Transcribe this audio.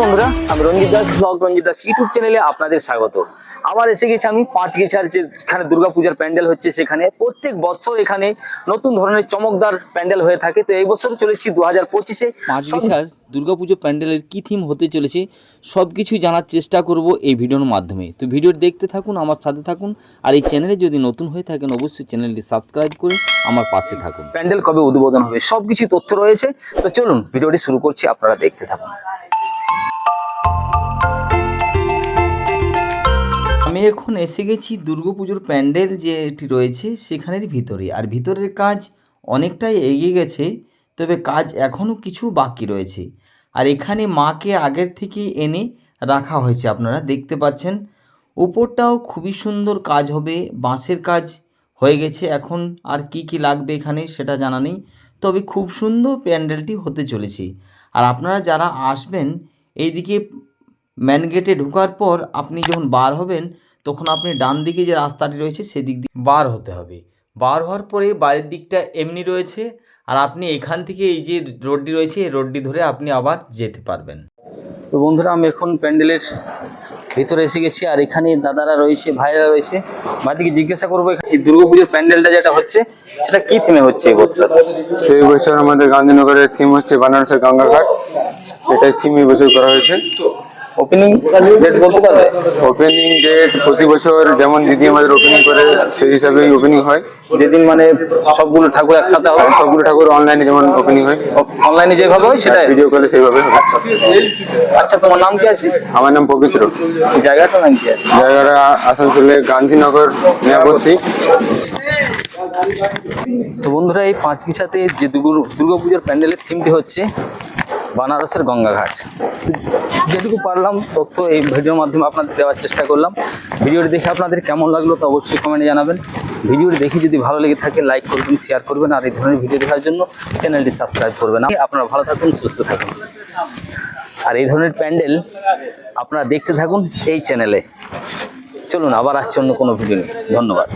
বন্ধুরা আমি Ranjit Das blog Ranjit Das YouTube চ্যানেলে আপনাদের স্বাগত। আবার এসে গেছি আমি পাঁচ গেছার যেখানে দুর্গাপূজার প্যান্ডেল হচ্ছে সেখানে প্রত্যেক বছর এখানে নতুন ধরনের চমকদার প্যান্ডেল হয়ে থাকে। তো এই বছর চলে এসেছি দু হাজার পঁচিশে। পাঁচ বিশাল দুর্গাপুজো প্যান্ডেলের কী থিম হতে চলেছে সব কিছু জানার চেষ্টা করব এই ভিডিওর মাধ্যমে। তো ভিডিও দেখতে থাকুন আমার সাথে থাকুন আর এই চ্যানেলে যদি নতুন হয়ে থাকেন অবশ্যই চ্যানেলটি সাবস্ক্রাইব করে আমার পাশে থাকুন। প্যান্ডেল কবে উদ্বোধন হবে সব কিছু তথ্য রয়েছে। তো চলুন ভিডিওটি শুরু করছি আপনারা দেখতে থাকুন। আমি এখন এসে গেছি দুর্গাপুজোর প্যান্ডেল যে এটি রয়েছে সেখানের ভিতরে। আর ভিতরের কাজ অনেকটাই এগিয়ে গেছে, তবে কাজ এখনও কিছু বাকি রয়েছে। আর এখানে মাকে আগের থেকে এনে রাখা হয়েছে, আপনারা দেখতে পাচ্ছেন। উপরটাও খুবই সুন্দর কাজ হবে, বাঁশের কাজ হয়ে গেছে এখন। আর কি কি লাগবে এখানে সেটা জানা নেই, তবে খুব সুন্দর প্যান্ডেলটি হতে চলেছে। আর আপনারা যারা আসবেন এইদিকে ম্যান গেটে ঢোকার পর আপনি যখন বার হবেন তখন আপনি ডান দিকে যে রাস্তাটি রয়েছে সেদিক দিয়ে বার হতে হবে। বার হওয়ার পরে বাইরের দিকটা এমনি রয়েছে আর আপনি এখান থেকে এই যে রোডটি রয়েছে এই রোডটি ধরে আপনি আবার যেতে পারবেন। তো বন্ধুরা আমি এখন প্যান্ডেলের ভিতরে এসে গেছি আর এখানে দাদারা রয়েছে ভাইরা রয়েছে। ভাইদিকে জিজ্ঞাসা করব এখানে এই দুর্গাপুজোর প্যান্ডেলটা যেটা হচ্ছে সেটা কি থিমে হচ্ছে এই বছর? এই বছর আমাদের গান্ধীনগরের থিম হচ্ছে বানারসের গঙ্গাঘাট। এটাই থিম এই বছর করা হয়েছে। ওপেনিং ডেট বলতে পারবে? ওপেনিং ডেট প্রতি বছর যেমন দিদি আমাদের ওপেনিং করে সেই হিসাবেই ওপেনিং হয়। যেদিন মানে সবগুলো ঠাকুর একসাথে হবে? সবগুলো ঠাকুর অনলাইনে যেমন ওপেনিং হয়। অনলাইনে যেভাবে হয় সেটাই? ভিডিও কলে সেইভাবে হবে। আচ্ছা। তোমার নাম কি আছে? আমার নাম পবিত্র। জায়গাটার নাম কি আছে? জায়গাটা আসানসোলে গান্ধীনগর নিয়াবসী তো বন্ধুরা এই পাঁচ বিছাতে যে দুর্গা দুর্গাপুজোর প্যান্ডেলের থিমটি হচ্ছে বানারসের গঙ্গাঘাট। যেটুকু পারলাম তথ্য এই ভিডিওর মাধ্যমে আপনাদের দেওয়ার চেষ্টা করলাম। ভিডিওটি দেখে আপনাদের কেমন লাগল তো অবশ্যই কমেন্টে জানাবেন। ভিডিওটি দেখে যদি ভালো লেগে থাকে লাইক করবেন শেয়ার করবেন, আর এই ধরনের ভিডিও দেখার জন্য চ্যানেলটি সাবস্ক্রাইব করবেন। আপনারা ভালো থাকুন, সুস্থ থাকুন। আর এই ধরনের প্যান্ডেল আপনারা দেখতে থাকুন এই চ্যানেলে চলুন, আবার আসছে অন্য কোনো ভিডিও নিয়ে। ধন্যবাদ।